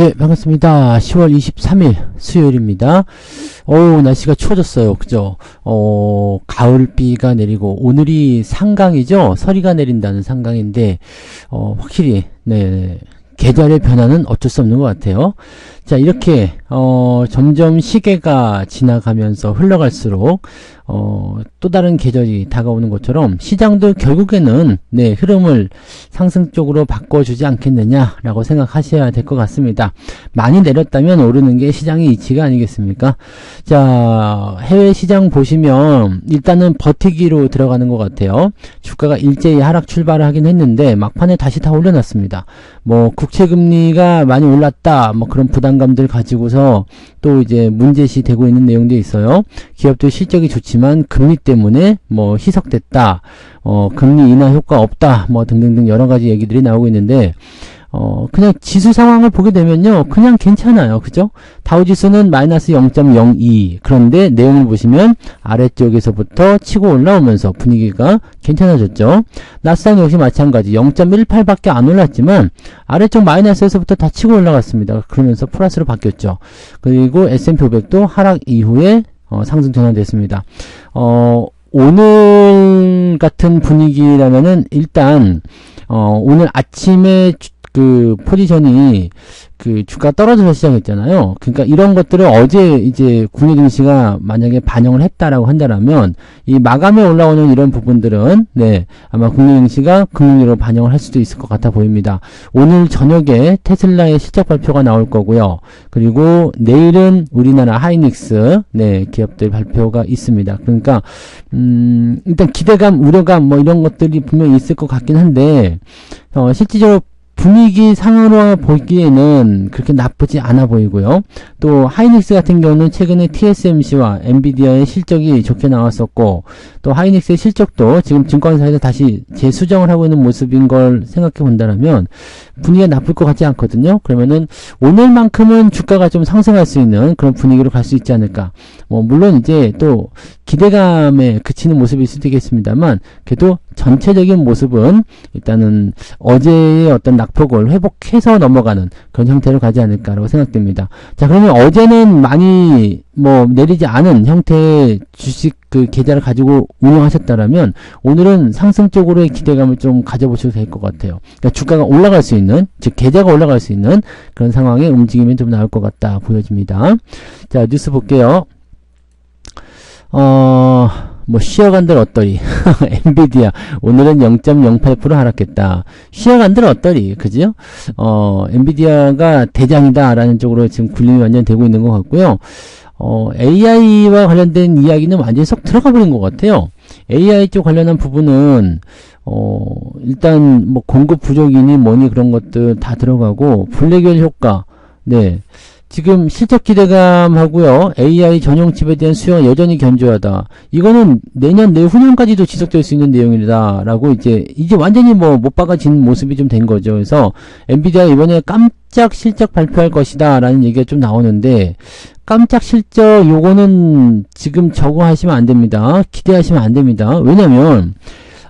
네, 반갑습니다. 10월 23일 수요일입니다. 어우, 날씨가 추워졌어요. 그죠? 어, 가을비가 내리고, 오늘이 상강이죠? 서리가 내린다는 상강인데, 어, 확실히, 네, 계절의 변화는 어쩔 수 없는 것 같아요. 자, 이렇게, 어, 점점 시계가 지나가면서 흘러갈수록, 어, 또 다른 계절이 다가오는 것처럼 시장도 결국에는 네, 흐름을 상승 쪽으로 바꿔주지 않겠느냐라고 생각하셔야 될 것 같습니다. 많이 내렸다면 오르는 게 시장의 이치가 아니겠습니까? 자, 해외 시장 보시면 일단은 버티기로 들어가는 것 같아요. 주가가 일제히 하락 출발을 하긴 했는데 막판에 다시 다 올려놨습니다. 뭐 국채금리가 많이 올랐다, 뭐 그런 부담감들 가지고서 또 이제 문제시 되고 있는 내용도 있어요. 기업들 실적이 좋지만 금리 때문에 뭐 희석됐다, 어, 금리 인하 효과 없다, 뭐 등등등 여러 가지 얘기들이 나오고 있는데, 어, 그냥 지수 상황을 보게 되면요, 그냥 괜찮아요. 그죠? 다우지수는 마이너스 0.02. 그런데 내용을 보시면 아래쪽에서부터 치고 올라오면서 분위기가 괜찮아졌죠. 나스닥 역시 마찬가지 0.18밖에 안 올랐지만 아래쪽 마이너스에서부터 다 치고 올라갔습니다. 그러면서 플러스로 바뀌었죠. 그리고 S&P 500도 하락 이후에 어, 상승 전환됐습니다. 어, 오늘 같은 분위기라면은 일단 어, 오늘 아침에 주- 그 포지션이 그 주가 떨어져서 시작했잖아요. 그러니까 이런 것들을 어제 이제 국내 증시가 만약에 반영을 했다라고 한다라면 이 마감에 올라오는 이런 부분들은 네 아마 국내 증시가 금융위로 반영을 할 수도 있을 것 같아 보입니다. 오늘 저녁에 테슬라의 실적 발표가 나올 거고요. 그리고 내일은 우리나라 하이닉스 네 기업들 발표가 있습니다. 그러니까 음 일단 기대감, 우려감 뭐 이런 것들이 분명히 있을 것 같긴 한데 어 실질적으로 분위기 상으로 보기에는 그렇게 나쁘지 않아 보이고요. 또 하이닉스 같은 경우는 최근에 TSMC와 엔비디아의 실적이 좋게 나왔었고 또 하이닉스의 실적도 지금 증권사에서 다시 재수정을 하고 있는 모습인 걸 생각해 본다면 분위기가 나쁠 것 같지 않거든요. 그러면은 오늘만큼은 주가가 좀 상승할 수 있는 그런 분위기로 갈 수 있지 않을까. 뭐 물론 이제 또 기대감에 그치는 모습일 수도 있겠습니다만 그래도 전체적인 모습은 일단은 어제의 어떤 낙폭을 회복해서 넘어가는 그런 형태로 가지 않을까라고 생각됩니다. 자, 그러면 어제는 많이 뭐 내리지 않은 형태의 주식 그 계좌를 가지고 운영하셨다라면 오늘은 상승 쪽으로의 기대감을 좀 가져보셔도 될 것 같아요. 그러니까 주가가 올라갈 수 있는, 즉 계좌가 올라갈 수 있는 그런 상황의 움직임이 좀 나올 것 같다 보여집니다. 자, 뉴스 볼게요. 어, 뭐, 쉬어간들 어떠리. 엔비디아. 오늘은 0.08% 하락했다. 쉬어간들 어떠리. 그죠? 어, 엔비디아가 대장이다 라는 쪽으로 지금 굴림이 완전 되고 있는 것 같고요. 어, AI와 관련된 이야기는 완전히 쏙 들어가 버린 것 같아요. AI 쪽 관련한 부분은, 어, 일단, 뭐, 공급 부족이니 뭐니 그런 것들 다 들어가고, 블랙웰 효과, 네. 지금 실적 기대감하고요. AI 전용 칩에 대한 수요가 여전히 견조하다. 이거는 내년 내후년까지도 지속될 수 있는 내용이다 라고 이제 이제 완전히 뭐 못 박아진 모습이 좀 된 거죠. 그래서 엔비디아 이번에 깜짝 실적 발표할 것이다 라는 얘기가 좀 나오는데 깜짝 실적 요거는 지금 적응하시면 안 됩니다. 기대하시면 안 됩니다. 왜냐면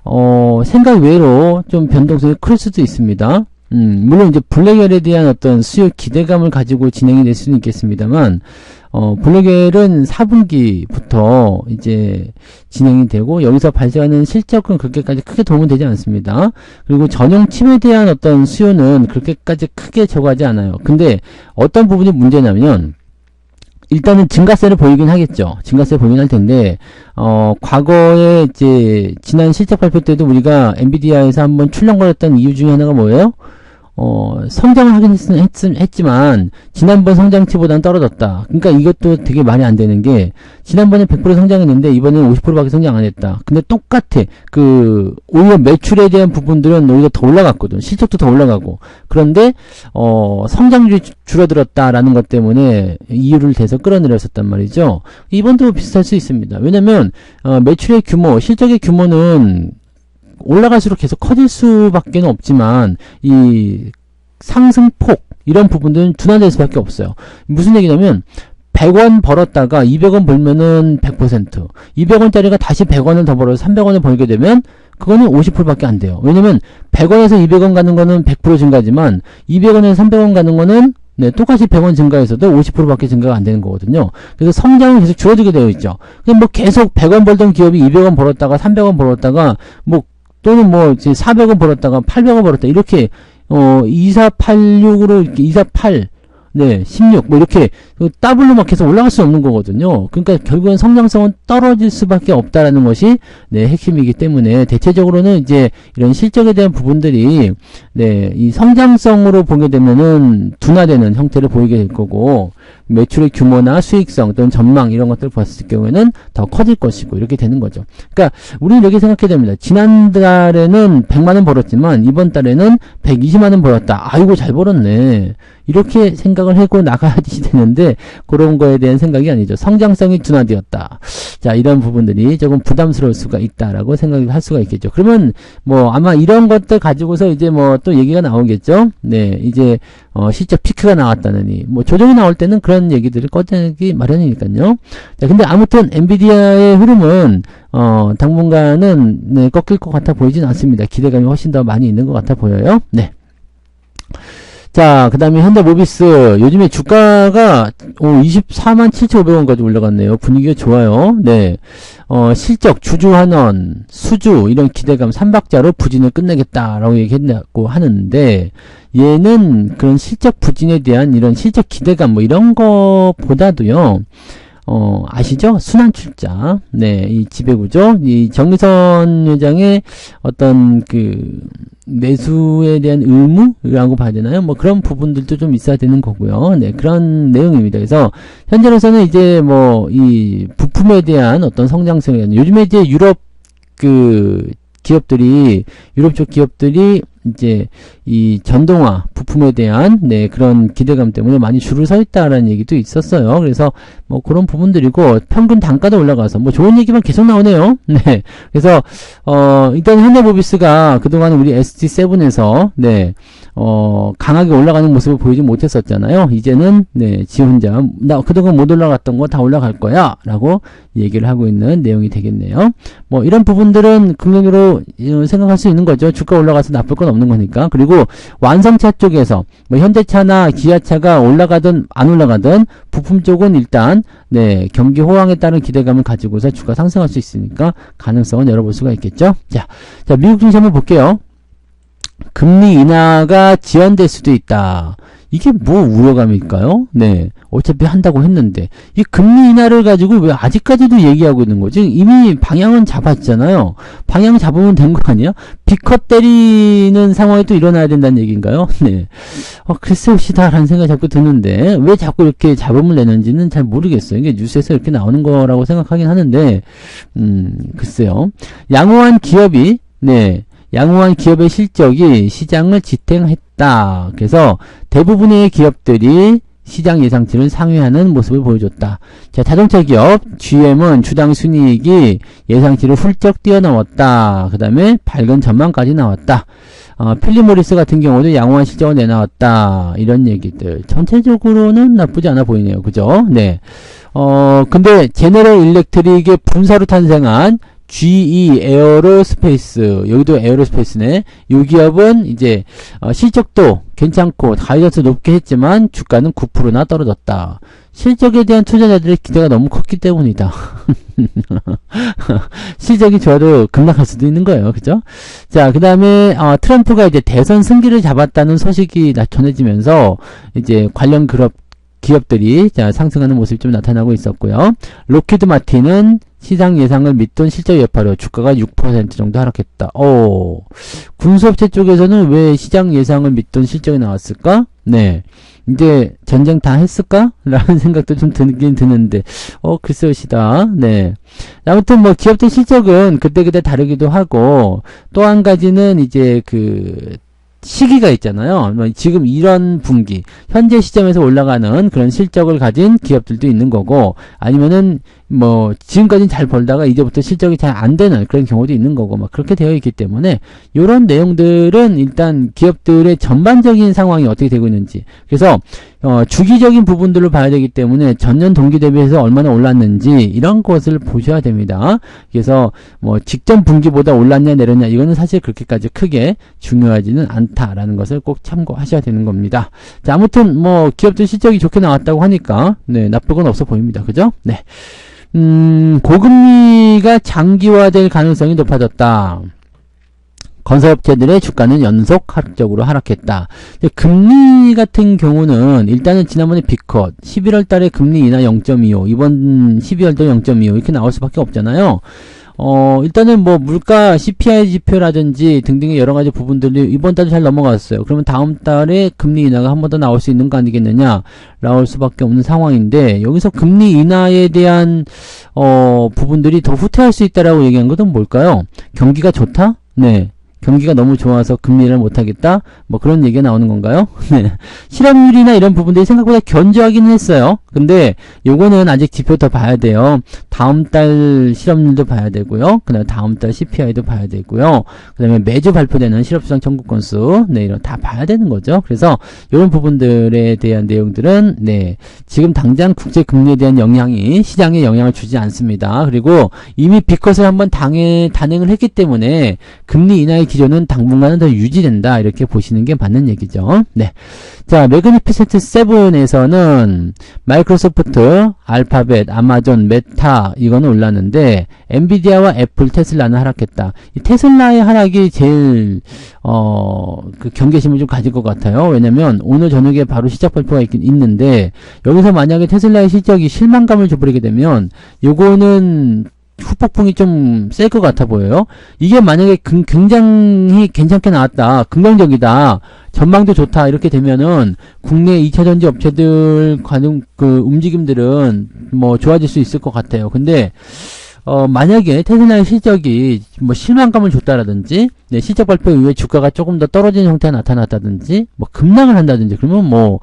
어 생각 외로 좀 변동성이 클 수도 있습니다. 음, 물론 이제 블랙웰에 대한 어떤 수요 기대감을 가지고 진행이 될 수는 있겠습니다만, 어, 블랙웰은 4분기부터 이제 진행이 되고, 여기서 발생하는 실적은 그렇게까지 크게 도움은 되지 않습니다. 그리고 전용 칩에 대한 어떤 수요는 그렇게까지 크게 적하지 않아요. 근데 어떤 부분이 문제냐면, 일단은 증가세를 보이긴 하겠죠. 증가세 보이긴 할 텐데, 어, 과거에 이제, 지난 실적 발표 때도 우리가 엔비디아에서 한번 출렁거렸던 이유 중에 하나가 뭐예요? 어, 성장을 하긴 했, 지만 지난번 성장치보다는 떨어졌다. 그러니까 이것도 되게 말이 안 되는 게, 지난번에 100% 성장했는데, 이번에는 50%밖에 성장 안 했다. 근데 똑같아. 그, 오히려 매출에 대한 부분들은 오히려 더 올라갔거든. 실적도 더 올라가고. 그런데, 어, 성장률이 주- 줄어들었다라는 것 때문에 이유를 대서 끌어내렸었단 말이죠. 이번도 비슷할 수 있습니다. 왜냐면, 어, 매출의 규모, 실적의 규모는 올라갈수록 계속 커질 수밖에 없지만 이 상승폭 이런 부분들은 둔화될 수밖에 없어요. 무슨 얘기냐면 100원 벌었다가 200원 벌면은 100%, 200원짜리가 다시 100원을 더 벌어서 300원을 벌게 되면 그거는 50%밖에 안 돼요. 왜냐면 100원에서 200원 가는 거는 100% 증가지만 200원에서 300원 가는 거는 네, 똑같이 100원 증가해서도 50%밖에 증가가 안 되는 거거든요. 그래서 성장은 계속 줄어들게 되어 있죠. 그럼 뭐 계속 100원 벌던 기업이 200원 벌었다가 300원 벌었다가 뭐 또는 뭐 이제 400원 벌었다가 800원 벌었다 이렇게 어 2486으로 이렇게 248 네, 16, 뭐, 이렇게, 그 더블로 막 계속 올라갈 수 없는 거거든요. 그러니까 결국엔 성장성은 떨어질 수밖에 없다라는 것이, 네, 핵심이기 때문에, 대체적으로는 이제, 이런 실적에 대한 부분들이, 네, 이 성장성으로 보게 되면은, 둔화되는 형태를 보이게 될 거고, 매출의 규모나 수익성 또는 전망 이런 것들을 봤을 경우에는 더 커질 것이고 이렇게 되는 거죠. 그러니까 우리는 이렇게 생각해야 됩니다. 지난달에는 100만 원 벌었지만 이번 달에는 120만 원 벌었다. 아이고 잘 벌었네. 이렇게 생각을 하고 나가야지 되는데 그런 거에 대한 생각이 아니죠. 성장성이 둔화되었다. 자 이런 부분들이 조금 부담스러울 수가 있다라고 생각을 할 수가 있겠죠. 그러면 뭐 아마 이런 것들 가지고서 이제 뭐 또 얘기가 나오겠죠. 네 이제 어, 실적 피크가 나왔다느니 뭐 조정이 나올 때는 그런 얘기들을 꺼내기 마련이니까요. 자, 근데 아무튼 엔비디아의 흐름은 어, 당분간은 네, 꺾일 것 같아 보이진 않습니다. 기대감이 훨씬 더 많이 있는 것 같아 보여요. 네. 자, 그 다음에 현대모비스. 요즘에 주가가, 오, 24만 7,500원까지 올라갔네요. 분위기가 좋아요. 네. 어, 실적, 주주환원, 수주, 이런 기대감, 삼박자로 부진을 끝내겠다라고 얘기했다고 하는데, 얘는 그런 실적 부진에 대한 이런 실적 기대감, 뭐 이런 거보다도요, 어, 아시죠? 순환 출자. 네, 이 지배구조. 이 정의선 회장의 어떤 그, 매수에 대한 의무라고 봐야 되나요? 뭐 그런 부분들도 좀 있어야 되는 거고요. 네, 그런 내용입니다. 그래서 현재로서는 이제 뭐 이 부품에 대한 어떤 성장성에 대한 요즘에 이제 유럽 그 기업들이 유럽 쪽 기업들이 이제 이 전동화 부품에 대한 네 그런 기대감 때문에 많이 줄을 서 있다라는 얘기도 있었어요. 그래서 뭐 그런 부분들이고 평균 단가도 올라가서 뭐 좋은 얘기만 계속 나오네요. 네. 그래서 어 일단 현대모비스가 그동안 우리 ST7에서 네. 어, 강하게 올라가는 모습을 보이지 못했었잖아요. 이제는, 네, 지 혼자, 나 그동안 못 올라갔던 거 다 올라갈 거야. 라고 얘기를 하고 있는 내용이 되겠네요. 뭐, 이런 부분들은 긍정적으로 생각할 수 있는 거죠. 주가 올라가서 나쁠 건 없는 거니까. 그리고 완성차 쪽에서, 뭐, 현대차나 기아차가 올라가든 안 올라가든 부품 쪽은 일단, 네, 경기 호황에 따른 기대감을 가지고서 주가 상승할 수 있으니까 가능성은 열어볼 수가 있겠죠. 자, 자, 미국 증시 한번 볼게요. 금리 인하가 지연될 수도 있다. 이게 뭐 우려감일까요? 네. 어차피 한다고 했는데. 이 금리 인하를 가지고 왜 아직까지도 얘기하고 있는 거지? 이미 방향은 잡았잖아요. 방향 잡으면 된 거 아니야? 비컷 때리는 상황이 또 일어나야 된다는 얘기인가요? 네. 어, 글쎄요시다라는 생각이 자꾸 드는데, 왜 자꾸 이렇게 잡음을 내는지는 잘 모르겠어요. 이게 뉴스에서 이렇게 나오는 거라고 생각하긴 하는데, 음, 글쎄요. 양호한 기업이, 네. 양호한 기업의 실적이 시장을 지탱했다. 그래서 대부분의 기업들이 시장 예상치를 상회하는 모습을 보여줬다. 자, 자동차 기업 GM은 주당 순이익이 예상치를 훌쩍 뛰어넘었다. 그 다음에 밝은 전망까지 나왔다. 어, 필리모리스 같은 경우도 양호한 실적을 내나왔다. 이런 얘기들. 전체적으로는 나쁘지 않아 보이네요. 그죠? 네. 어, 근데 제네럴 일렉트릭의 분사로 탄생한 GE 에어로스페이스 여기도 에어로스페이스네. 이 기업은 이제 어, 실적도 괜찮고 가이던스 높게 했지만 주가는 9%나 떨어졌다. 실적에 대한 투자자들의 기대가 너무 컸기 때문이다. 실적이 좋아도 급락할 수도 있는 거예요. 그죠? 자그 다음에 어, 트럼프가 이제 대선 승기를 잡았다는 소식이 전해지면서 이제 관련 그룹 기업들이 자, 상승하는 모습이 좀 나타나고 있었고요. 로키드 마틴은 시장 예상을 믿던 실적 여파로 주가가 6% 정도 하락했다. 오, 군수업체 쪽에서는 왜 시장 예상을 믿던 실적이 나왔을까? 네. 이제 전쟁 다 했을까? 라는 생각도 좀 들긴 드는데, 어, 글쎄요시다. 네. 아무튼 뭐 기업들 실적은 그때그때 다르기도 하고, 또 한 가지는 이제 그, 시기가 있잖아요. 뭐 지금 이런 분기, 현재 시점에서 올라가는 그런 실적을 가진 기업들도 있는 거고, 아니면은 뭐 지금까지는 잘 벌다가 이제부터 실적이 잘 안 되는 그런 경우도 있는 거고 막 그렇게 되어 있기 때문에 이런 내용들은 일단 기업들의 전반적인 상황이 어떻게 되고 있는지 그래서 어, 주기적인 부분들을 봐야 되기 때문에 전년 동기 대비해서 얼마나 올랐는지 이런 것을 보셔야 됩니다. 그래서 뭐 직전 분기보다 올랐냐 내렸냐 이거는 사실 그렇게까지 크게 중요하지는 않다라는 것을 꼭 참고하셔야 되는 겁니다. 자 아무튼 뭐 기업들 실적이 좋게 나왔다고 하니까 네 나쁠 건 없어 보입니다. 그죠? 네. 음, 고금리가 장기화될 가능성이 높아졌다. 건설업체들의 주가는 연속 하락적으로 하락했다. 금리 같은 경우는 일단은 지난번에 비컷 11월 달에 금리 인하 0.25 이번 12월도 0.25 이렇게 나올 수밖에 없잖아요. 어, 일단은 뭐 물가 CPI 지표라든지 등등의 여러 가지 부분들이 이번 달에 잘 넘어갔어요. 그러면 다음 달에 금리 인하가 한 번 더 나올 수 있는 거 아니겠느냐? 나올 수밖에 없는 상황인데 여기서 금리 인하에 대한 어, 부분들이 더 후퇴할 수 있다라고 얘기한 것은 뭘까요? 경기가 좋다? 네. 경기가 너무 좋아서 금리를 못하겠다? 뭐 그런 얘기가 나오는 건가요? 네. 실업률이나 이런 부분들이 생각보다 견조하기는 했어요. 근데 요거는 아직 지표 더 봐야 돼요. 다음 달 실업률도 봐야 되고요. 그 다음에 다음 달 CPI도 봐야 되고요. 그 다음에 매주 발표되는 실업수당 청구 건수, 네, 이런 다 봐야 되는 거죠. 그래서 이런 부분들에 대한 내용들은, 네, 지금 당장 국제 금리에 대한 영향이 시장에 영향을 주지 않습니다. 그리고 이미 비컷을 한번 당해, 단행을 했기 때문에 금리 인하의 기조는 당분간은 더 유지된다. 이렇게 보시는 게 맞는 얘기죠. 네. 자, 매그니피센트 7에서는 마이크로소프트, 알파벳, 아마존, 메타 이거는 올랐는데 엔비디아와 애플, 테슬라는 하락했다. 이 테슬라의 하락이 제일 어, 그 경계심을 좀 가질 것 같아요. 왜냐면 오늘 저녁에 바로 시작 발표가 있긴 있는데 여기서 만약에 테슬라의 실적이 실망감을 줘버리게 되면 요거는 후폭풍이 좀 셀 것 같아 보여요. 이게 만약에 굉장히 괜찮게 나왔다. 긍정적이다. 전망도 좋다. 이렇게 되면은 국내 2차 전지 업체들 관용 그 움직임들은 뭐 좋아질 수 있을 것 같아요. 근데 어, 만약에 테슬라의 실적이 뭐 실망감을 줬다라든지, 네, 실적 발표 이후에 주가가 조금 더 떨어지는 형태가 나타났다든지, 뭐 급락을 한다든지, 그러면 뭐,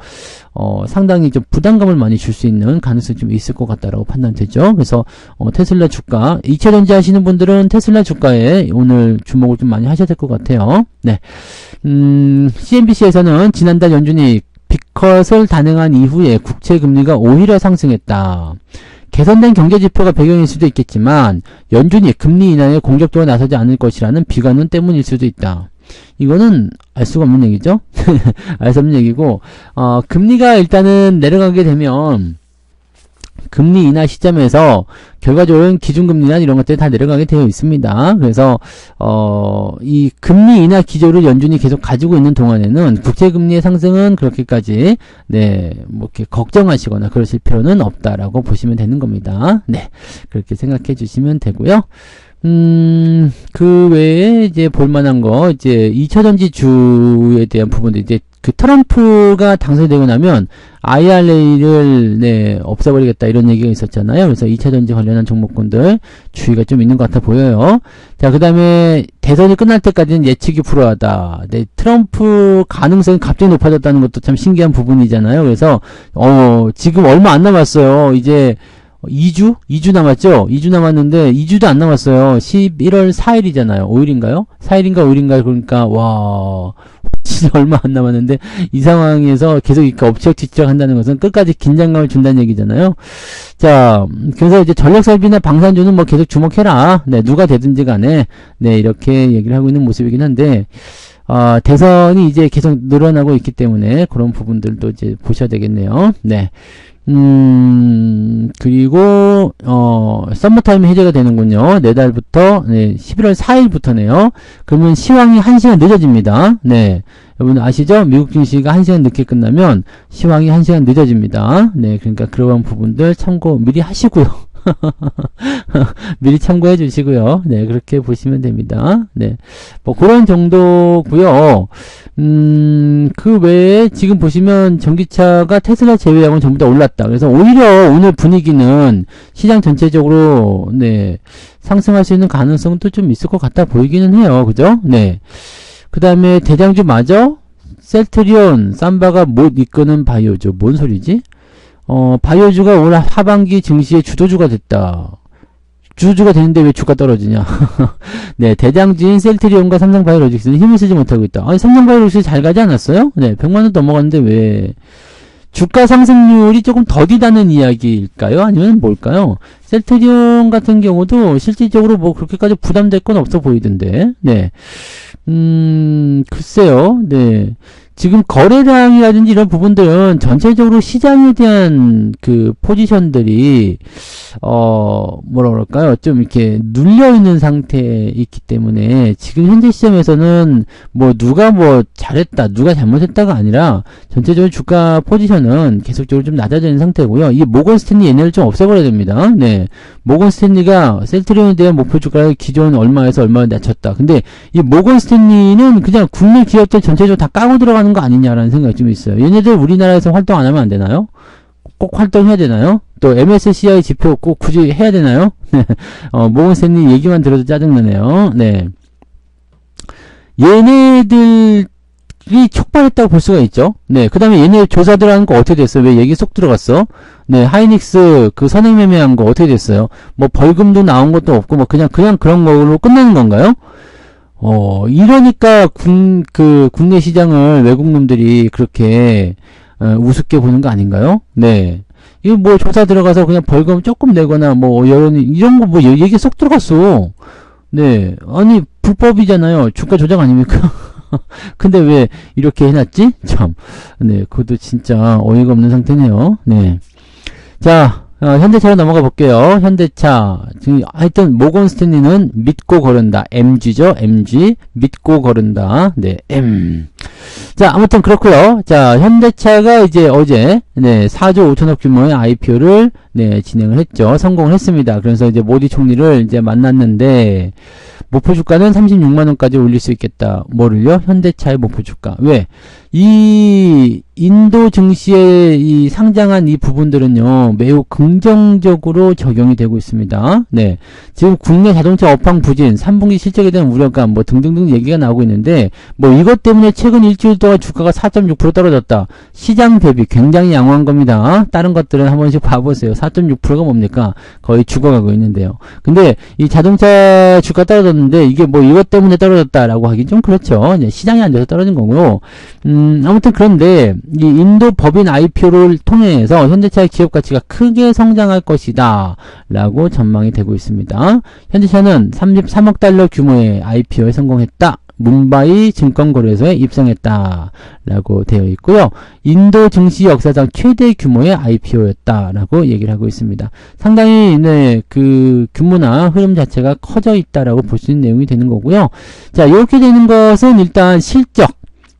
어, 상당히 좀 부담감을 많이 줄 수 있는 가능성이 좀 있을 것 같다라고 판단되죠. 그래서, 어, 테슬라 주가, 2차 전지 하시는 분들은 테슬라 주가에 오늘 주목을 좀 많이 하셔야 될 것 같아요. 네. 음, CNBC에서는 지난달 연준이 비컷을 단행한 이후에 국채 금리가 오히려 상승했다. 개선된 경제지표가 배경일 수도 있겠지만 연준이 금리 인하에 공격적으로 나서지 않을 것이라는 비관론 때문일 수도 있다. 이거는 알 수가 없는 얘기죠. 알 수 없는 얘기고 어, 금리가 일단은 내려가게 되면 금리 인하 시점에서 결과적으로는 기준금리나 이런 것들이 다 내려가게 되어 있습니다. 그래서 어, 이 금리 인하 기조를 연준이 계속 가지고 있는 동안에는 국채금리의 상승은 그렇게까지 네, 뭐 이렇게 걱정하시거나 그러실 필요는 없다라고 보시면 되는 겁니다. 네, 그렇게 생각해 주시면 되고요. 음, 그 외에 이제 볼만한 거, 이제 2차전지 주에 대한 부분도 이제 그 트럼프가 당선되고 나면 IRA를 네, 없애버리겠다 이런 얘기가 있었잖아요. 그래서 2차 전지 관련한 종목군들 주의가 좀 있는 것 같아 보여요. 자, 그 다음에 대선이 끝날 때까지는 예측이 불허하다. 네, 트럼프 가능성이 갑자기 높아졌다는 것도 참 신기한 부분이잖아요. 그래서 어, 지금 얼마 안 남았어요. 이제 2주? 2주 남았죠? 2주 남았는데 2주도 안 남았어요. 11월 4일이잖아요. 5일인가요? 4일인가 5일인가 그러니까 와 진짜 얼마 안 남았는데 이 상황에서 계속 이렇게 엎치락뒤치락 한다는 것은 끝까지 긴장감을 준다는 얘기잖아요. 자, 그래서 이제 전력 설비나 방산주는 뭐 계속 주목해라. 네, 누가 되든지 간에 네, 이렇게 얘기를 하고 있는 모습이긴 한데 어, 대선이 이제 계속 늘어나고 있기 때문에 그런 부분들도 이제 보셔야 되겠네요. 네. 음, 그리고, 어, 썸머타임이 해제가 되는군요. 내달부터, 네, 11월 4일부터네요. 그러면 시황이 1시간 늦어집니다. 네. 여러분 아시죠? 미국 증시가 1시간 늦게 끝나면 시황이 1시간 늦어집니다. 네, 그러니까 그런 부분들 참고 미리 하시고요. 미리 참고해 주시고요. 네, 그렇게 보시면 됩니다. 네. 뭐 그런 정도고요. 음, 그 외에 지금 보시면 전기차가 테슬라 제외하고는 전부 다 올랐다. 그래서 오히려 오늘 분위기는 시장 전체적으로 네, 상승할 수 있는 가능성도 좀 있을 것 같아 보이기는 해요. 그죠? 네. 그 다음에 대장주 맞아? 셀트리온, 삼바가 못 이끄는 바이오죠. 뭔 소리지? 어, 바이오주가 올 하반기 증시의 주도주가 됐다. 주주가 되는데 왜 주가 떨어지냐? 네, 대장주인 셀트리온과 삼성바이오로직스는 힘을 쓰지 못하고 있다. 아니, 삼성바이오로직스 잘 가지 않았어요? 네, 100만원 넘어갔는데 왜, 주가 상승률이 조금 더디다는 이야기일까요? 아니면 뭘까요? 셀트리온 같은 경우도 실질적으로 뭐 그렇게까지 부담될 건 없어 보이던데, 네. 음, 글쎄요, 네. 지금 거래량이라든지 이런 부분들은 전체적으로 시장에 대한 그 포지션들이 어 뭐라 그럴까요? 좀 이렇게 눌려 있는 상태에 있기 때문에 지금 현재 시점에서는 뭐 누가 뭐 잘했다 누가 잘못했다가 아니라 전체적으로 주가 포지션은 계속적으로 좀 낮아져 있는 상태고요. 이 모건 스탠리 얘네를 좀 없애버려야 됩니다. 네. 모건 스탠리가 셀트리온에 대한 목표 주가를 기존 얼마에서 얼마를 낮췄다. 근데 이 모건 스탠리는 그냥 국내 기업들 전체적으로 다 까고 들어가는 거 아니냐라는 생각이 좀 있어요 얘네들 우리나라에서 활동 안 하면 안 되나요? 꼭 활동해야 되나요? 또 MSCI 지표 꼭 굳이 해야 되나요? 어, 모건스탠리 얘기만 들어도 짜증나네요. 네. 얘네들이 촉발했다고 볼 수가 있죠. 네. 그 다음에 얘네 조사들 하는 거 어떻게 됐어요? 왜 얘기 쏙 들어갔어? 네. 하이닉스 그 선행매매한 거 어떻게 됐어요? 뭐 벌금도 나온 것도 없고 뭐 그냥, 그냥 그런 걸로 끝나는 건가요? 어, 이러니까 국, 그, 국내 시장을 외국 놈들이 그렇게, 어, 우습게 보는 거 아닌가요? 네. 이거 뭐 조사 들어가서 그냥 벌금 조금 내거나 뭐 이런 이런 거 뭐 얘기 쏙 들어갔어. 네. 아니 불법이잖아요. 주가 조작 아닙니까? 근데 왜 이렇게 해놨지? 참. 네. 그것도 진짜 어이가 없는 상태네요. 네. 자. 어, 현대차로 넘어가 볼게요. 현대차. 지금 하여튼 모건 스탠리는 믿고 거른다. MG죠. MG. 믿고 거른다. 네. M. 자, 아무튼 그렇고요. 자, 현대차가 이제 어제 네, 4조 5천억 규모의 IPO를 네, 진행을 했죠. 성공을 했습니다. 그래서 이제 모디 총리를 이제 만났는데 목표 주가는 36만 원까지 올릴 수 있겠다. 뭐를요? 현대차의 목표 주가. 왜? 이 인도 증시에 이 상장한 이 부분들은요 매우 긍정적으로 적용이 되고 있습니다. 네, 지금 국내 자동차 업황 부진, 3분기 실적에 대한 우려감 뭐 등등등 얘기가 나오고 있는데 뭐 이것 때문에 최근 일주일 동안 주가가 4.6% 떨어졌다. 시장 대비 굉장히 양호한 겁니다. 다른 것들은 한 번씩 봐보세요. 4.6%가 뭡니까? 거의 죽어가고 있는데요. 근데 이 자동차 주가 떨어졌는데 이게 뭐 이것 때문에 떨어졌다라고 하기 좀 그렇죠. 시장이 안 좋아서 떨어진 거고요. 음, 아무튼 그런데 이 인도 법인 IPO를 통해서 현대차의 기업 가치가 크게 성장할 것이다 라고 전망이 되고 있습니다. 현대차는 33억 달러 규모의 IPO에 성공했다. 문바이 증권거래소에 입성했다 라고 되어 있고요. 인도 증시 역사상 최대 규모의 IPO였다 라고 얘기를 하고 있습니다. 상당히 네, 그 규모나 흐름 자체가 커져 있다라고 볼 수 있는 내용이 되는 거고요. 자 이렇게 되는 것은 일단 실적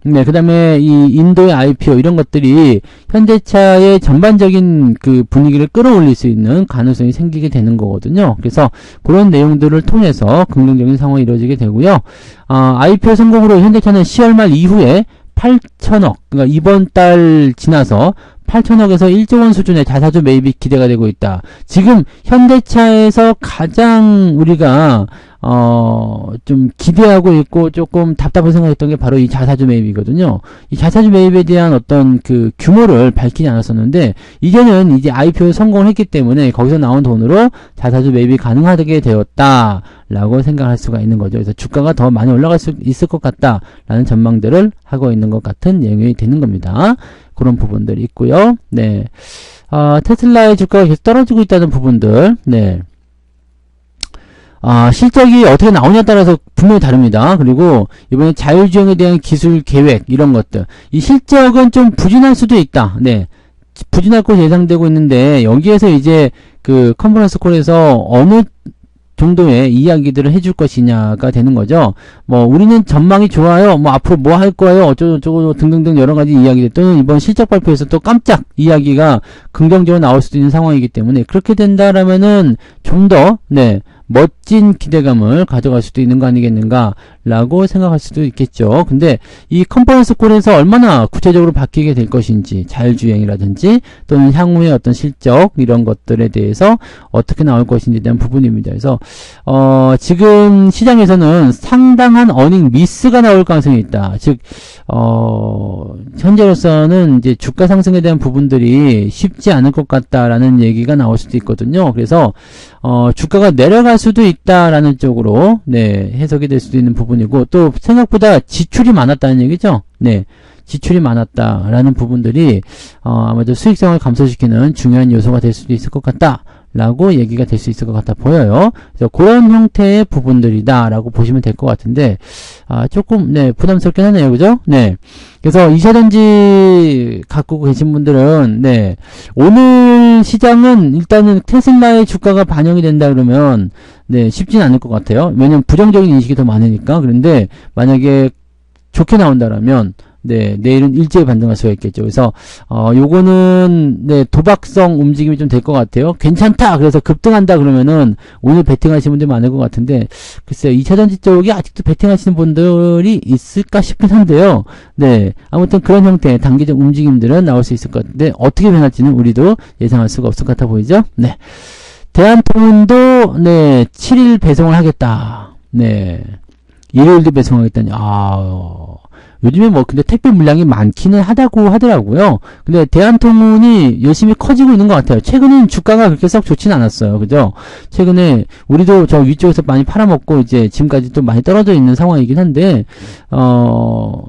네, 그 다음에 이 인도의 IPO 이런 것들이 현대차의 전반적인 그 분위기를 끌어올릴 수 있는 가능성이 생기게 되는 거거든요. 그래서 그런 내용들을 통해서 긍정적인 상황이 이루어지게 되고요. 어, IPO 성공으로 현대차는 10월 말 이후에 8천억, 그러니까 이번 달 지나서 8천억에서 1조 원 수준의 자사주 매입이 기대가 되고 있다. 지금 현대차에서 가장 우리가 어, 좀 기대하고 있고 조금 답답한 생각했던 게 바로 이 자사주 매입이거든요. 이 자사주 매입에 대한 어떤 그 규모를 밝히지 않았었는데 이제는 이제 IPO 성공을 했기 때문에 거기서 나온 돈으로 자사주 매입이 가능하게 되었다. 라고 생각할 수가 있는 거죠. 그래서 주가가 더 많이 올라갈 수 있을 것 같다라는 전망들을 하고 있는 것 같은 내용이 되는 겁니다. 그런 부분들이 있고요. 네. 어, 테슬라의 주가가 계속 떨어지고 있다는 부분들. 네. 아, 실적이 어떻게 나오냐에 따라서 분명히 다릅니다. 그리고 이번에 자율주행에 대한 기술 계획 이런 것들 이 실적은 좀 부진할 수도 있다. 네, 부진할 것이 예상되고 있는데 여기에서 이제 그 컨퍼런스 콜에서 어느 정도의 이야기들을 해줄 것이냐가 되는 거죠. 뭐 우리는 전망이 좋아요. 뭐 앞으로 뭐 할 거예요. 어쩌고저쩌고 등등등 여러 가지 이야기들 또는 이번 실적 발표에서 또 깜짝 이야기가 긍정적으로 나올 수도 있는 상황이기 때문에 그렇게 된다라면은 좀더 네. 멋진 기대감을 가져갈 수도 있는 거 아니겠는가 라고 생각할 수도 있겠죠. 근데 이 컨퍼런스 콜에서 얼마나 구체적으로 바뀌게 될 것인지 자율주행이라든지 또는 향후의 어떤 실적 이런 것들에 대해서 어떻게 나올 것인지에 대한 부분입니다. 그래서 어, 지금 시장에서는 상당한 어닝 미스가 나올 가능성이 있다. 즉 어, 현재로서는 이제 주가 상승에 대한 부분들이 쉽지 않을 것 같다라는 얘기가 나올 수도 있거든요. 그래서 어, 주가가 내려갈 수도 있다라는 쪽으로 네, 해석이 될 수도 있는 부분 이고 또 생각보다 지출이 많았다는 얘기죠. 네. 지출이 많았다라는 부분들이 어, 아마도 수익성을 감소시키는 중요한 요소가 될 수도 있을 것 같다. 라고 얘기가 될 수 있을 것 같아 보여요. 그래서 그런 형태의 부분들이다 라고 보시면 될 것 같은데 아, 조금 네 부담스럽긴 하네요. 그죠? 네. 그래서 이샤전지 갖고 계신 분들은 네 오늘 시장은 일단은 테슬라의 주가가 반영이 된다 그러면 네 쉽진 않을 것 같아요. 왜냐면 부정적인 인식이 더 많으니까. 그런데 만약에 좋게 나온다라면 네, 내일은 일제히 반등할 수가 있겠죠. 그래서, 어, 요거는, 네, 도박성 움직임이 좀 될 것 같아요. 괜찮다! 그래서 급등한다 그러면은, 오늘 베팅하시는 분들이 많을 것 같은데, 글쎄요, 2차전지 쪽이 아직도 베팅하시는 분들이 있을까 싶긴 한데요. 네, 아무튼 그런 형태의 단기적 움직임들은 나올 수 있을 것 같은데, 어떻게 변할지는 우리도 예상할 수가 없을 것 같아 보이죠? 네. 대한통운도, 네, 7일 배송을 하겠다. 네. 일요일도 배송하겠다니, 아, 요즘에 뭐 근데 택배 물량이 많기는 하다고 하더라고요. 근데 대한통운이 열심히 커지고 있는 것 같아요. 최근엔 주가가 그렇게 썩 좋지는 않았어요. 그죠? 최근에 우리도 저 위쪽에서 많이 팔아먹고 이제 지금까지 또 많이 떨어져 있는 상황이긴 한데 어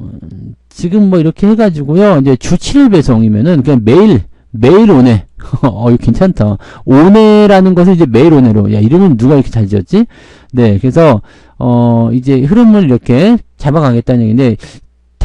지금 뭐 이렇게 해가지고요. 이제 주 7일 배송이면은 그냥 매일 매일 오네. 어, 이거 괜찮다. 오네라는 것을 이제 매일 오네로. 야, 이름은 누가 이렇게 잘 지었지? 네, 그래서, 어, 이제 흐름을 이렇게 잡아가겠다는 얘기인데,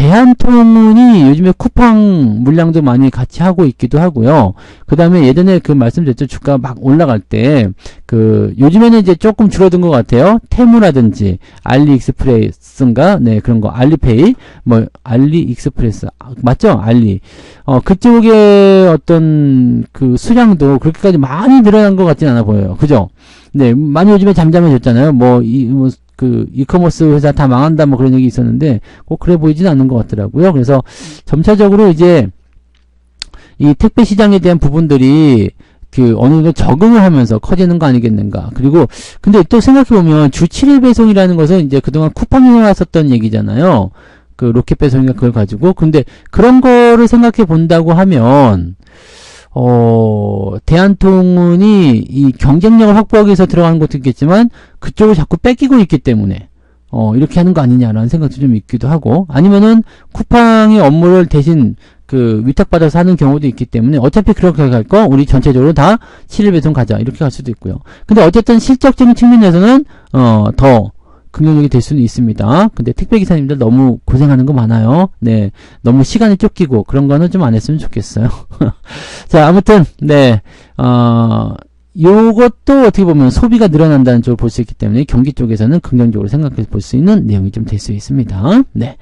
대한통운이 요즘에 쿠팡 물량도 많이 같이 하고 있기도 하고요. 그 다음에 예전에 그 말씀드렸죠. 주가 막 올라갈 때, 그, 요즘에는 이제 조금 줄어든 것 같아요. 테무라든지, 알리익스프레스인가? 네, 그런 거. 알리페이, 뭐, 알리익스프레스. 아, 맞죠? 알리. 어, 그쪽에 어떤 그 수량도 그렇게까지 많이 늘어난 것 같진 않아 보여요. 그죠? 네, 많이 요즘에 잠잠해졌잖아요. 뭐, 이, 뭐, 그 이커머스 회사 다 망한다 뭐 그런 얘기 있었는데 꼭 그래 보이진 않는 것 같더라고요. 그래서 점차적으로 이제 이 택배 시장에 대한 부분들이 그 어느 정도 적응을 하면서 커지는 거 아니겠는가. 그리고 근데 또 생각해 보면 주 7일 배송이라는 것은 이제 그동안 쿠팡이 해왔었던 얘기잖아요. 그 로켓 배송인가 그걸 가지고 근데 그런 거를 생각해 본다고 하면 어, 대한통운이 이 경쟁력을 확보하기 위해서 들어가는 것도 있겠지만 그쪽을 자꾸 뺏기고 있기 때문에 어, 이렇게 하는 거 아니냐라는 생각도 좀 있기도 하고 아니면은 쿠팡의 업무를 대신 그 위탁받아서 하는 경우도 있기 때문에 어차피 그렇게 갈 거 우리 전체적으로 다 7일 배송 가자 이렇게 갈 수도 있고요. 근데 어쨌든 실적적인 측면에서는 어, 더 긍정적이 될 수는 있습니다. 근데 택배기사님들 너무 고생하는 거 많아요. 네. 너무 시간이 쫓기고 그런 거는 좀 안 했으면 좋겠어요. 자, 아무튼, 네. 어, 요것도 어떻게 보면 소비가 늘어난다는 쪽을 볼 수 있기 때문에 경기 쪽에서는 긍정적으로 생각해 볼 수 있는 내용이 좀 될 수 있습니다. 네.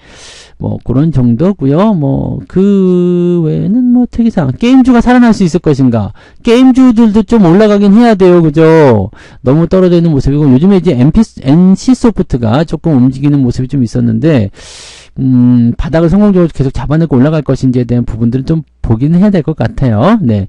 뭐 그런 정도고요. 뭐 그 외에는 뭐 특이사항 게임주가 살아날 수 있을 것인가? 게임주들도 좀 올라가긴 해야 돼요. 그죠? 너무 떨어져 있는 모습이고 요즘에 이제 MP, NC 소프트가 조금 움직이는 모습이 좀 있었는데 음, 바닥을 성공적으로 계속 잡아내고 올라갈 것인지에 대한 부분들은 좀 보기는 해야 될 것 같아요. 네.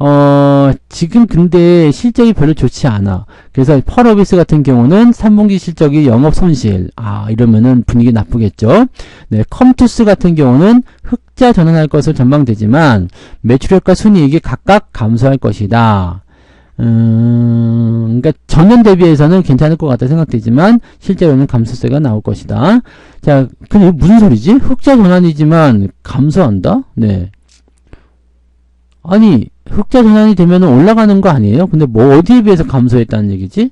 어, 지금 근데 실적이 별로 좋지 않아. 그래서 펄어비스 같은 경우는 3분기 실적이 영업 손실. 아, 이러면은 분위기 나쁘겠죠. 네, 컴투스 같은 경우는 흑자 전환할 것으로 전망되지만 매출액과 순이익이 각각 감소할 것이다. 음, 그러니까 전년 대비해서는 괜찮을 것 같다 생각되지만 실제로는 감소세가 나올 것이다. 자, 근데 무슨 소리지? 흑자 전환이지만 감소한다? 네. 아니, 흑자 전환이 되면 올라가는 거 아니에요? 근데 뭐 어디에 비해서 감소했다는 얘기지?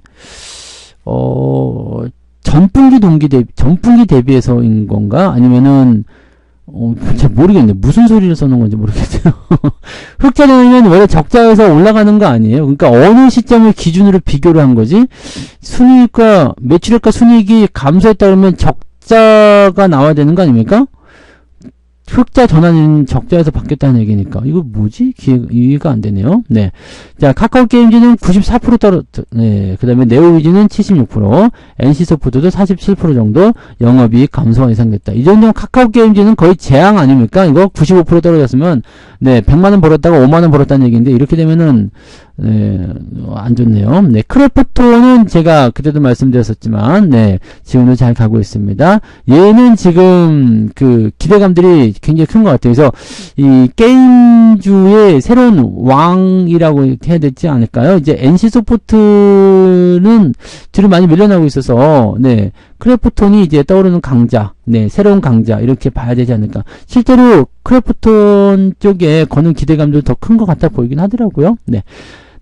어, 전분기 동기 대비, 전분기 대비해서인 건가? 아니면은, 어, 잘 모르겠네. 무슨 소리를 써놓은 건지 모르겠어요. 흑자 전환이면 원래 적자에서 올라가는 거 아니에요? 그러니까 어느 시점을 기준으로 비교를 한 거지? 순이익과, 매출액과 순이익이 감소했다 그러면 적자가 나와야 되는 거 아닙니까? 흑자 전환은 적자에서 바뀌었다는 얘기니까 이거 뭐지? 기, 이해가 안 되네요. 네. 자, 카카오 게임즈는 94% 떨어 네. 그다음에 네오위즈는 76%, NC소프트도 47% 정도 영업이익 감소가 예상됐다. 이 정도면 카카오 게임즈는 거의 재앙 아닙니까? 이거 95% 떨어졌으면 네, 100만 원 벌었다가 5만 원 벌었다는 얘기인데 이렇게 되면은 네, 안 좋네요. 네, 크래프톤은 제가 그때도 말씀드렸었지만, 네, 지금도 잘 가고 있습니다. 얘는 지금 그 기대감들이 굉장히 큰 것 같아요. 그래서 이 게임주의 새로운 왕이라고 해야 되지 않을까요? 이제 NC 소프트는 뒤로 많이 밀려나고 있어서, 네, 크래프톤이 이제 떠오르는 강자, 네, 새로운 강자 이렇게 봐야 되지 않을까. 실제로 크래프톤 쪽에 거는 기대감도 더 큰 것 같아 보이긴 하더라고요. 네.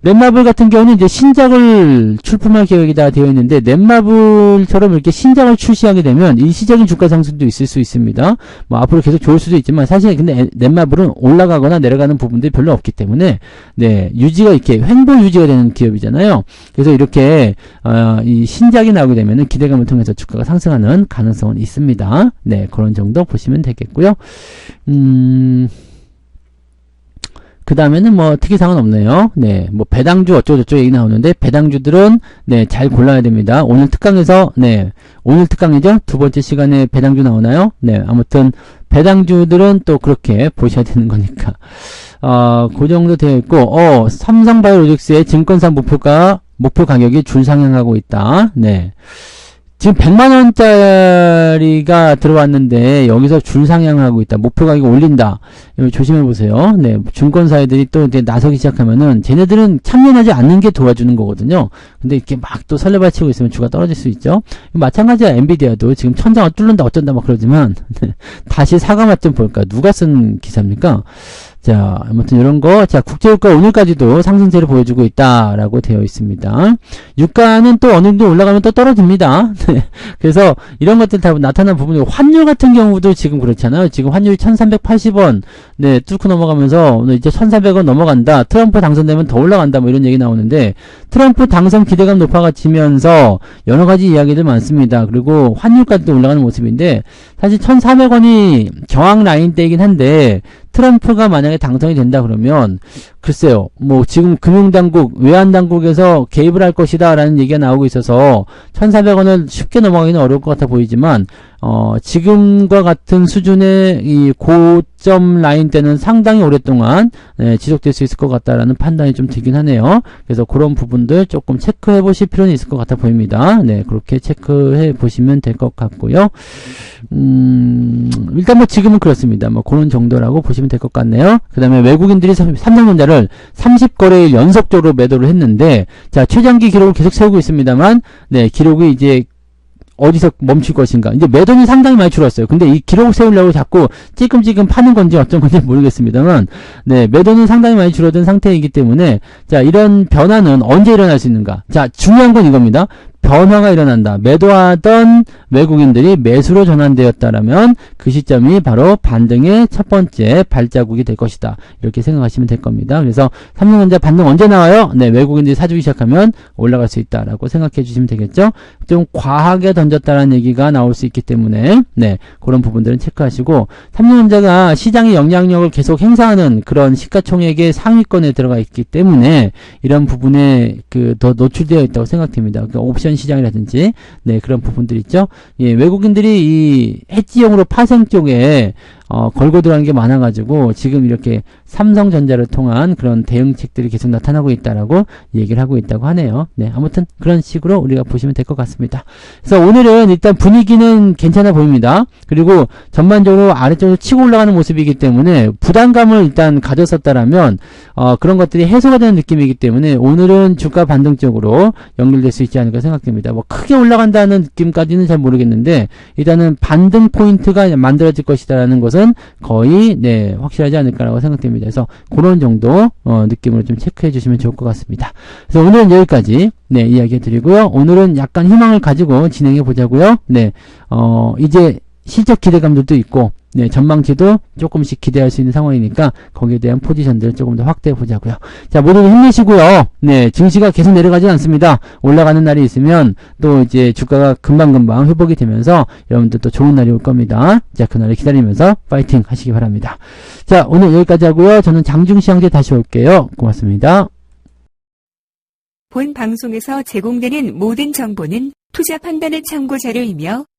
넷마블 같은 경우는 이제 신작을 출품할 계획이다 되어 있는데 넷마블처럼 이렇게 신작을 출시하게 되면 일시적인 주가 상승도 있을 수 있습니다. 뭐 앞으로 계속 좋을 수도 있지만 사실 근데 넷마블은 올라가거나 내려가는 부분들이 별로 없기 때문에 네 유지가 이렇게 횡보 유지가 되는 기업이잖아요. 그래서 이렇게 어, 이 신작이 나오게 되면은 기대감을 통해서 주가가 상승하는 가능성은 있습니다. 네 그런 정도 보시면 되겠고요. 음. 그 다음에는 뭐 특이사항은 없네요. 네, 뭐 배당주 어쩌고저쩌고 얘기 나오는데 배당주들은 네, 잘 골라야 됩니다. 오늘 특강에서 네, 오늘 특강이죠. 두 번째 시간에 배당주 나오나요? 네, 아무튼 배당주들은 또 그렇게 보셔야 되는 거니까. 어, 그 정도 되어 있고, 어, 삼성바이오로직스의 증권사 목표가 목표 가격이 줄 상향하고 있다. 네. 지금 100만 원짜리가 들어왔는데 여기서 줄 상향하고 있다. 목표 가격 올린다. 조심해 보세요. 네. 증권사들이 또 이제 나서기 시작하면은 쟤네들은 참여하지 않는 게 도와주는 거거든요. 근데 이렇게 막 또 설레발치고 있으면 주가 떨어질 수 있죠. 마찬가지야 엔비디아도 지금 천장을 뚫는다 어쩐다 막 그러지만 다시 사과 맛 좀 볼까. 누가 쓴 기사입니까? 자, 아무튼 이런 거, 자, 국제유가 오늘까지도 상승세를 보여주고 있다라고 되어 있습니다. 유가는 또 어느 정도 올라가면 또 떨어집니다. 네. 그래서 이런 것들 다 나타난 부분이 환율 같은 경우도 지금 그렇잖아요. 지금 환율이 1380원, 네, 뚫고 넘어가면서 오늘 이제 1400원 넘어간다. 트럼프 당선되면 더 올라간다. 뭐 이런 얘기 나오는데, 트럼프 당선 기대감 높아지면서 여러 가지 이야기들 많습니다. 그리고 환율까지도 올라가는 모습인데, 사실 1400원이 저항 라인 대이긴 한데, 트럼프가 만약에 당선이 된다 그러면 글쎄요 뭐 지금 금융당국 외환당국에서 개입을 할 것이다 라는 얘기가 나오고 있어서 1400원을 쉽게 넘어가기는 어려울 것 같아 보이지만 어, 지금과 같은 수준의 이 고점 라인 때는 상당히 오랫동안 네, 지속될 수 있을 것 같다라는 판단이 좀 들긴 하네요. 그래서 그런 부분들 조금 체크해 보실 필요는 있을 것 같아 보입니다. 네, 그렇게 체크해 보시면 될 것 같고요. 음, 일단 뭐 지금은 그렇습니다. 뭐 그런 정도라고 보시면 될 것 같네요. 그 다음에 외국인들이 삼성전자를 30거래일 연속적으로 매도를 했는데 자 최장기 기록을 계속 세우고 있습니다만 네 기록이 이제 어디서 멈출 것인가. 이제 매도는 상당히 많이 줄었어요. 근데 이 기록 세우려고 자꾸 찌끔찌끔 파는 건지 어떤 건지 모르겠습니다만, 네, 매도는 상당히 많이 줄어든 상태이기 때문에, 자, 이런 변화는 언제 일어날 수 있는가. 자, 중요한 건 이겁니다. 변화가 일어난다. 매도하던 외국인들이 매수로 전환되었다라면 그 시점이 바로 반등의 첫 번째 발자국이 될 것이다. 이렇게 생각하시면 될 겁니다. 그래서 삼성전자 반등 언제 나와요? 네, 외국인들이 사주기 시작하면 올라갈 수 있다라고 생각해 주시면 되겠죠. 좀 과하게 던졌다는 얘기가 나올 수 있기 때문에 네, 그런 부분들은 체크하시고 삼성전자가 시장의 영향력을 계속 행사하는 그런 시가총액의 상위권에 들어가 있기 때문에 이런 부분에 그 더 노출되어 있다고 생각됩니다. 그러니까 옵션 옵션 시장이라든지 네 그런 부분들 있죠. 예, 외국인들이 이 해지용으로 파생 쪽에 어, 걸고 들어가는 게 많아가지고 지금 이렇게 삼성전자를 통한 그런 대응책들이 계속 나타나고 있다라고 얘기를 하고 있다고 하네요. 네, 아무튼 그런 식으로 우리가 보시면 될 것 같습니다. 그래서 오늘은 일단 분위기는 괜찮아 보입니다. 그리고 전반적으로 아래쪽으로 치고 올라가는 모습이기 때문에 부담감을 일단 가졌었다라면 어, 그런 것들이 해소가 되는 느낌이기 때문에 오늘은 주가 반등 쪽으로 연결될 수 있지 않을까 생각됩니다. 뭐 크게 올라간다는 느낌까지는 잘 모르겠는데 일단은 반등 포인트가 만들어질 것이다라는 것은 것은 거의 네 확실하지 않을까라고 생각됩니다. 그래서 그런 정도 어, 느낌으로 좀 체크해 주시면 좋을 것 같습니다. 그래서 오늘은 여기까지 네 이야기 드리고요. 오늘은 약간 희망을 가지고 진행해 보자고요. 네 어, 이제 실적 기대감들도 있고 네, 전망치도 조금씩 기대할 수 있는 상황이니까 거기에 대한 포지션들을 조금 더 확대해 보자고요. 자, 모두 힘내시고요. 네, 증시가 계속 내려가지 않습니다. 올라가는 날이 있으면 또 이제 주가가 금방금방 회복이 되면서 여러분들 또 좋은 날이 올 겁니다. 자, 그날을 기다리면서 파이팅 하시기 바랍니다. 자, 오늘 여기까지 하고요. 저는 장중시황제 다시 올게요. 고맙습니다. 본 방송에서 제공되는 모든 정보는 투자 판단의 참고 자료이며